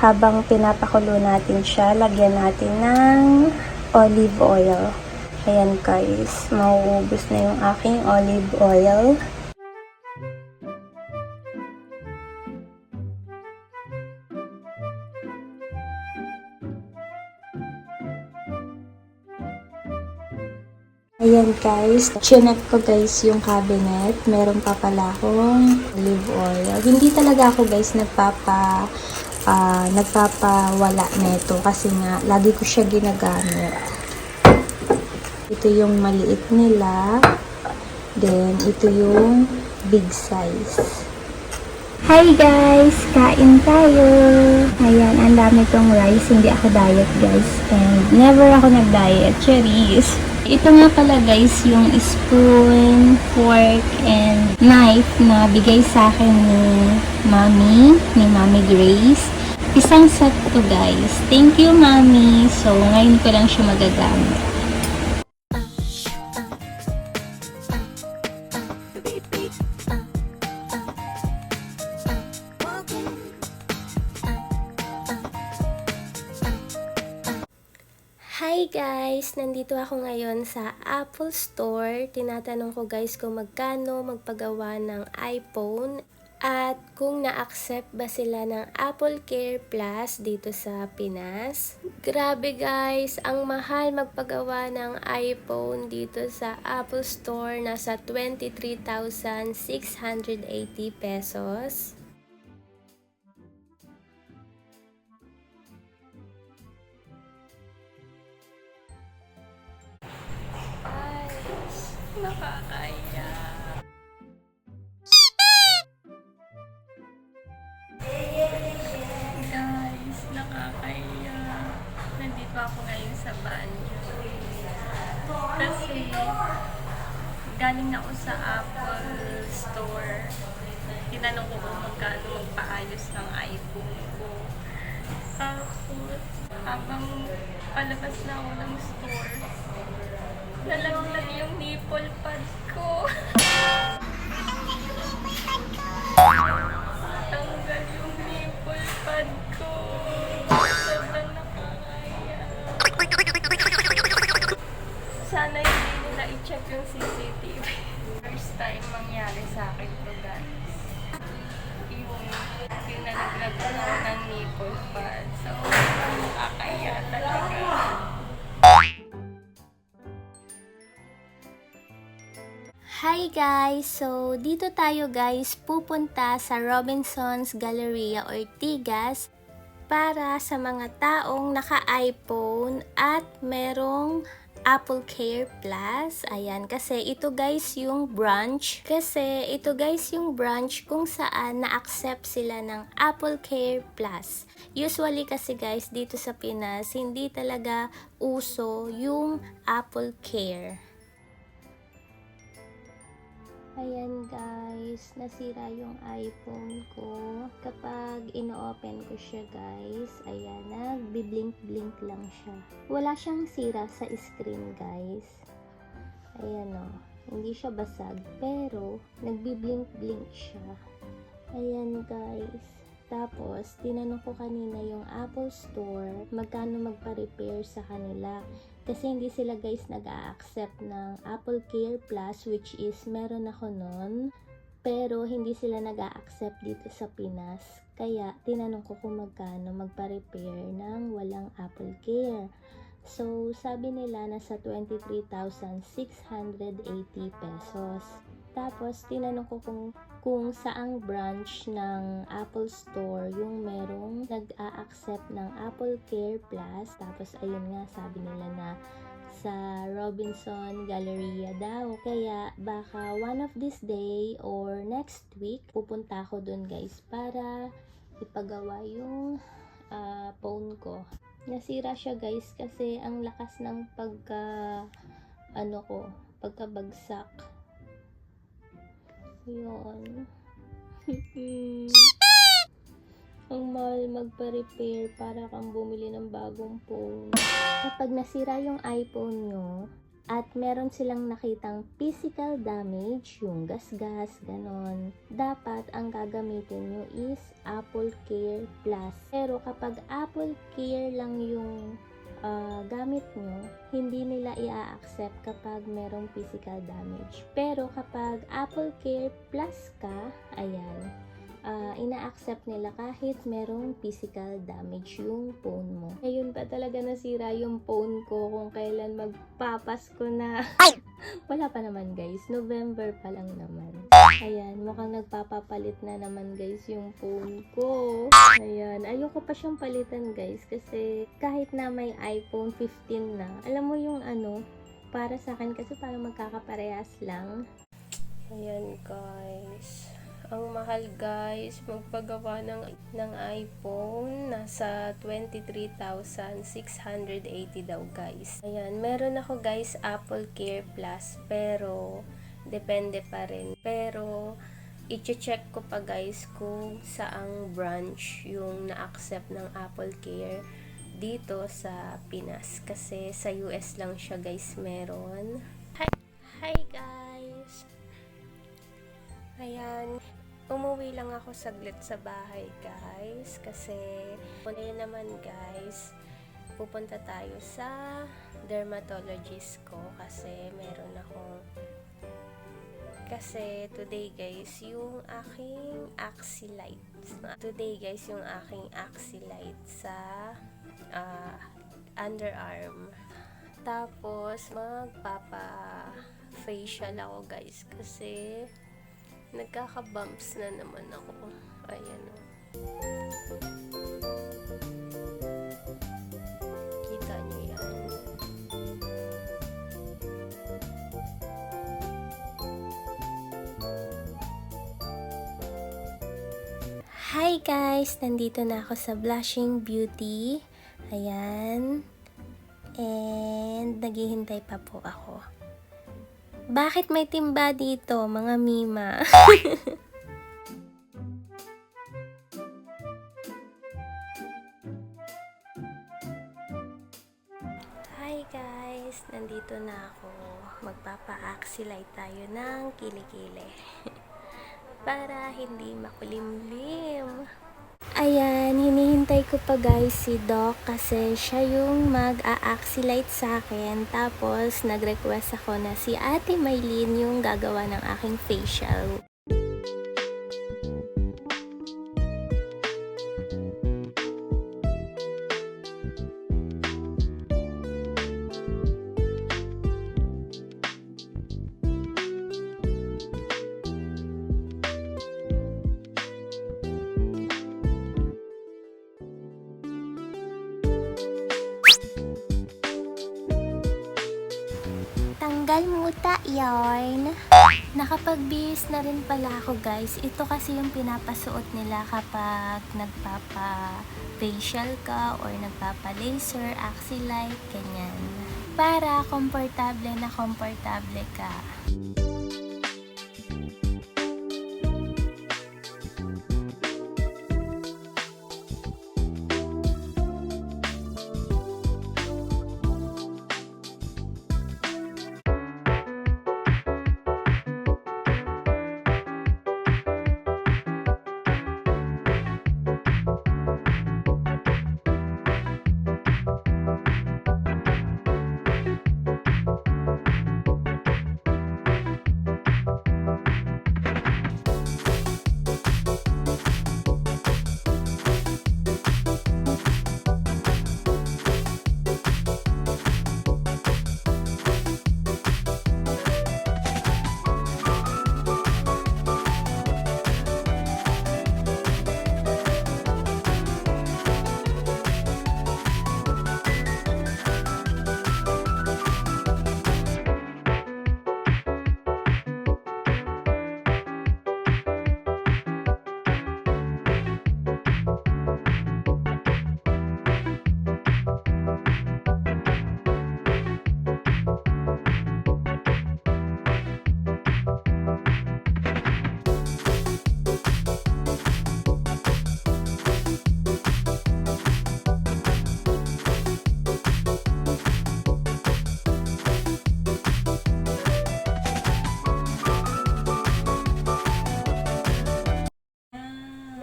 habang pinapakulo natin siya, lagyan natin ng olive oil. Ayan guys, mauubos na yung aking olive oil. Ayan guys, chinek ko guys yung cabinet. Meron pa pala akong olive oil. Hindi talaga ako guys nagpapa ah, nagpapawala nito kasi nga lagi ko siya ginagamit. Ito yung maliit nila. Then ito yung big size. Hi guys! Kain tayo! Ayan, ang dami tong rice. Hindi ako diet guys. And never ako nag-diet. Cherries! Ito nga pala guys, yung spoon, fork, and knife na bigay sa akin ni Mami, ni Mami Grace. Isang set to guys. Thank you Mami! So, ngayon ko lang siya magagamit. Hi guys! Nandito ako ngayon sa Apple Store. Tinatanong ko guys kung magkano magpagawa ng iPhone at kung na-accept ba sila ng Apple Care Plus dito sa Pinas. Grabe guys! Ang mahal magpagawa ng iPhone dito sa Apple Store. Nasa 23,680 pesos. Palabas na ako ng store, nalaglag yung nipple pad ko. Tanggal yung nipple pad ko. Sobrang nakakaya. Sana hindi nila i-check yung CCTV. First time mangyari sa akin to guys. Yung pinalaglag ko ng nipple pad. So, nakakaya talaga. Hi guys! So, dito tayo guys pupunta sa Robinson's Galleria Ortigas para sa mga taong naka-iPhone at merong Apple Care Plus. Ayan, kasi ito guys yung branch. Kasi ito guys yung branch kung saan na-accept sila ng Apple Care Plus. Usually kasi guys dito sa Pinas, hindi talaga uso yung Apple Care. Ayan guys, nasira yung iPhone ko. Kapag ino-open ko siya guys, ayan, nagbi-blink-blink lang siya. Wala siyang sira sa screen guys. Ayan o, hindi siya basag, pero nagbi-blink-blink siya. Ayan guys. Tapos, tinanong ko kanina yung Apple Store, magkano magpa-repair sa kanila. Kasi hindi sila guys nag-a-accept ng Apple Care Plus which is meron ako nun. Pero hindi sila nag-a-accept dito sa Pinas. Kaya tinanong ko kung magkano magpa-repair ng walang Apple Care. So sabi nila nasa 23,680 pesos. Tapos tinanong ko kung kung saang branch ng Apple Store yung merong nag-a-accept ng Apple Care Plus. Tapos ayun nga sabi nila na sa Robinson Galleria daw. Kaya baka one of this day or next week pupunta ako dun guys para ipagawa yung ah, phone ko. Nasira siya guys kasi ang lakas ng pagka ano ko, pagkabagsak. Yun. Ang mahal magpa-repair para kang bumili ng bagong phone. Kapag nasira yung iPhone nyo, at meron silang nakitang physical damage, yung gasgas, ganon, dapat ang gagamitin nyo is Apple Care Plus. Pero kapag Apple Care lang yung ah, gamit nyo, hindi nila i-accept kapag merong physical damage. Pero kapag Apple Care Plus ka, ayan, ah, ina-accept nila kahit merong physical damage yung phone mo. Ngayon pa talaga nasira yung phone ko kung kailan magpapasko na. Wala pa naman guys, November pa lang naman. Ayan, mukhang nagpapapalit na naman guys yung phone ko. Ayan, ayoko pa siyang palitan guys kasi kahit na may iPhone 15 na, alam mo yung ano, para sa akin kasi parang magkakaparehas lang. Ayan guys. Ang mahal guys, magpagawa ng, ng iPhone, nasa 23,680 daw guys. Ayan, meron ako guys Apple Care Plus, pero depende pa rin. Pero, i-check ko pa guys kung saang branch yung na-accept ng Apple Care dito sa Pinas. Kasi sa US lang siya guys meron. Ako saglit sa bahay guys. Kasi ngayon naman guys pupunta tayo sa dermatologist ko kasi meron akong kasi today guys yung aking axillite today guys yung aking axillite sa ah, underarm. Tapos magpapa facial ako guys kasi nagkaka-bumps na naman ako. Ayan o. Kita niyo yan. Hi guys! Nandito na ako sa Blushing Beauty. Ayan. And naghihintay pa po ako. Bakit may timba dito, mga mima? Hi guys! Nandito na ako. Magpapa-axilite tayo ng kilikili. Para hindi makulimlim. Ayan, hinihintay ko pa guys si Doc kasi siya yung mag-a-axilite sa akin. Tapos, nag-request ako na si Ate Maylin yung gagawa ng aking facial. Tanggal muta yarn. Nakapagbihis na rin pala ako guys. Ito kasi yung pinapasuot nila kapag nagpapa-facial ka or nagpapa-laser, axillite, ganyan. Para komportable na komportable ka.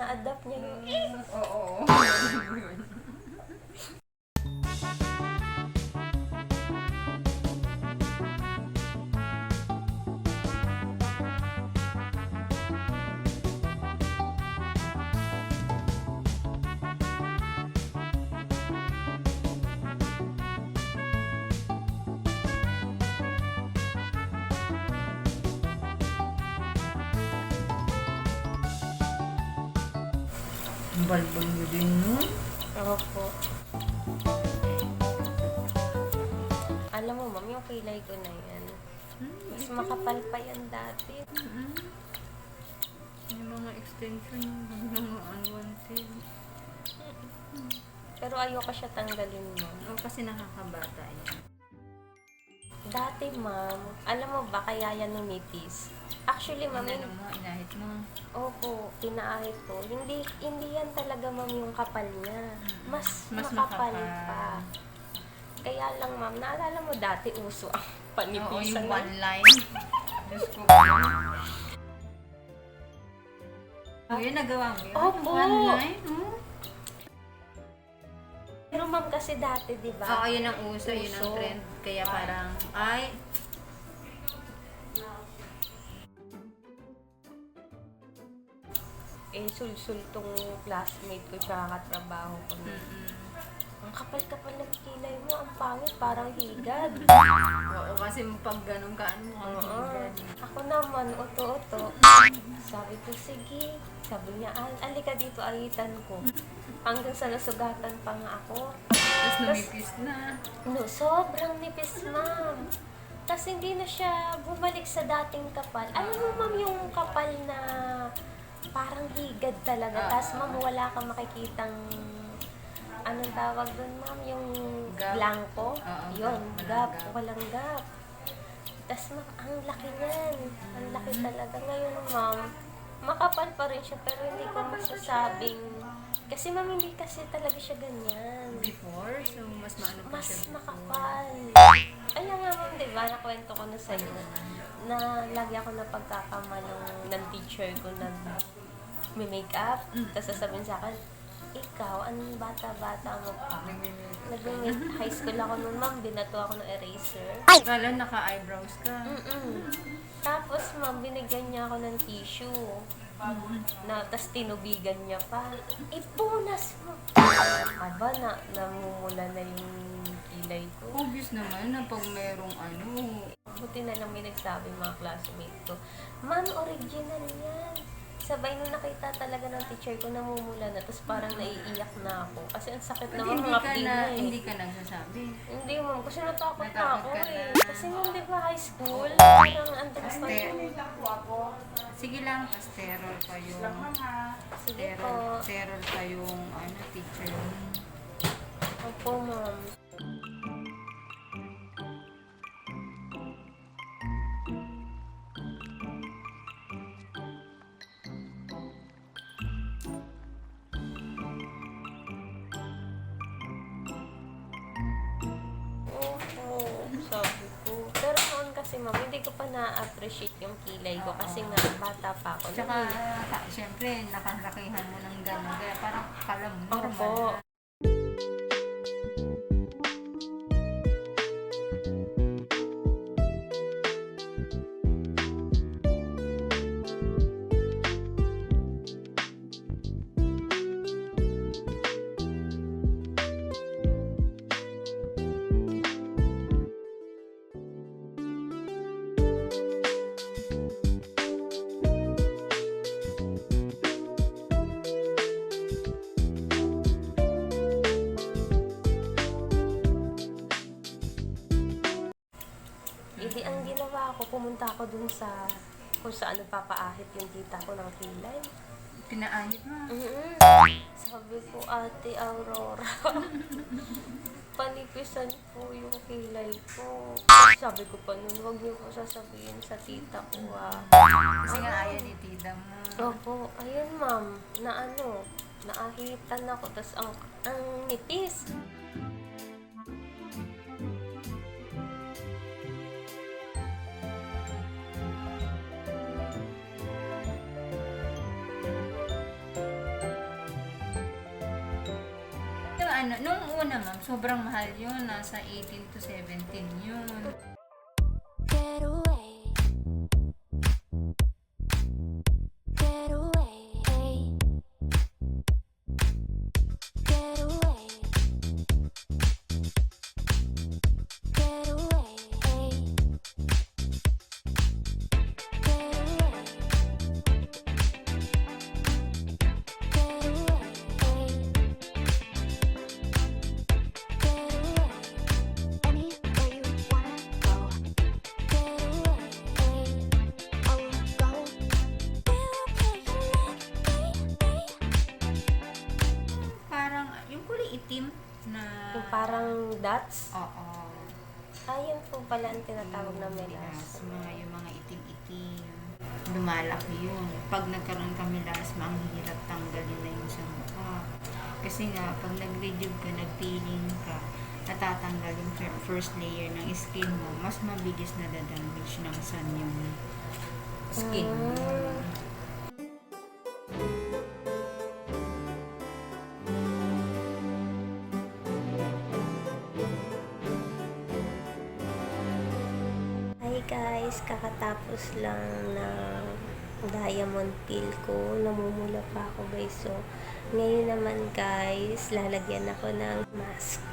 na-adapt din nun. Opo. Alam mo, ma'am, yung kilay ko na yan. Mas makapal pa yan dati. Mm. May mga extension yung mga unwanted. Pero ayoko siya tanggalin, ma'am. O kasi nakakabata yan. Dati, ma'am, alam mo ba kaya yan numipis? Actually, ma'am, Ano yung- mo, inahit mo. opo, pinaahit ko. Hindi, hindi yan talaga, ma'am, yung kapal niya. Mas, Mas makapal, makapal. pa. Kaya lang, ma'am, naalala mo dati uso ang Oo, panipisan yung ng one line. Diyos ko yun, nagawa mo yun? Opo. One line? Hmm? Pero ma'am kasi dati, di ba? Oo, yun ang uso, yun ang Uso. trend. Kaya parang, ay, Eh, sulsul tong classmate ko siya katrabaho ko. mm Ang kapal-kapal ng kilay mo, ang pangit, parang higad. Oo, kasi pag ganun ka, ano mo, ang Oo. higad. Ako naman, uto-uto. Sabi ko, sige. Sabi niya, Al, alika dito, ayitan ko. Hanggang sa nasugatan pa nga ako. Tapos numipis na. No, sobrang nipis, ma'am. Tapos hindi na siya bumalik sa dating kapal. Alam mo, ma'am, yung kapal na parang higad talaga. Ah. Tapos, ma'am, wala kang makikitang anong tawag doon, ma'am? Yung Gap. blanco. Oo, Yun, walang gap. gap. Walang gap. Tapos, ma'am, ang laki niyan. Ang laki talaga. Ngayon, ma'am, makapal pa rin siya, pero hindi ko masasabing... Kasi, ma'am, hindi kasi talaga siya ganyan Before, so mas maano pa mas siya. makapal. Kaya nga ma'am, di ba, nakwento ko na sa'yo, na lagi ako napagkakamalong ng teacher ko na may makeup, tapos sasabihin sa akin, ikaw, anong bata-bata mo pa? Nag high school ako noon, ma'am, binato ako ng eraser. Kala naka-eyebrows ka. Mm-mm. Tapos, ma'am, binigyan niya ako ng tissue. Na, tas tinubigan niya pa. Ipunas mo. Aba, na, namumula na yung kilay ko. Obvious naman na pag merong ano, Buti na lang may nagsabi mga classmate ko, Ma'am, original yan. Sabay nung nakita talaga ng teacher ko, namumula na. Tapos parang naiiyak na ako. Kasi ang sakit naman hindi mga ka na, na eh. hindi ka nagsasabi. Hindi, ma'am. Kasi natakot na Natakot ako ka eh. Na. Kasi nung di ba high school, parang andun sa... Aste. Sige lang, tas terror pa yung, Sige po. terror, terror pa yung ano, teacher. Opo, ma'am. Na-appreciate yung kilay ko kasi nga bata pa ako. Tsaka, syempre, nakalakihan mo ng gano'n. Kaya parang kala mo, Opo. Hindi, ang ginawa ko, pumunta ako dun sa kung saan nagpapaahit yung tita ko ng kilay. Pinaahit mo. mm Sabi ko, Ate Aurora, panipisan po yung kilay ko. Sabi ko pa nun, huwag niyo po sasabihin sa tita ko ah. Kasi nga ayaw ni tita mo. Opo, ayun ma'am, na ano, naahitan ako, tas ang, ang nipis. Ano, nung una ma'am, sobrang mahal yun. Nasa 18 to 17 yun. Parang dots. Oo. Ayun po pala ang tinatawag na melas. Mga yung mga itim-itim. Lumalaki yun. Pag nagkaroon ka melasma, ang hirap tanggalin na yun sa mukha. Kasi nga, pag nag-rejuve ka, nag-peeling ka, natatanggal yung fir- first layer ng skin mo, mas mabilis na damage ng sun yung skin mo. Mm. Guys, kakatapos lang ng diamond peel ko. Namumula pa ako guys. So, ngayon naman guys, lalagyan ako ng mask.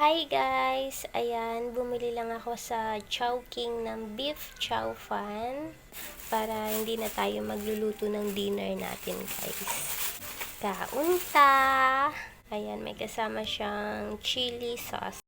Hi guys! Ayan, bumili lang ako sa Chowking ng beef chow fan para hindi na tayo magluluto ng dinner natin guys. Kaunta! Ayan, may kasama siyang chili sauce.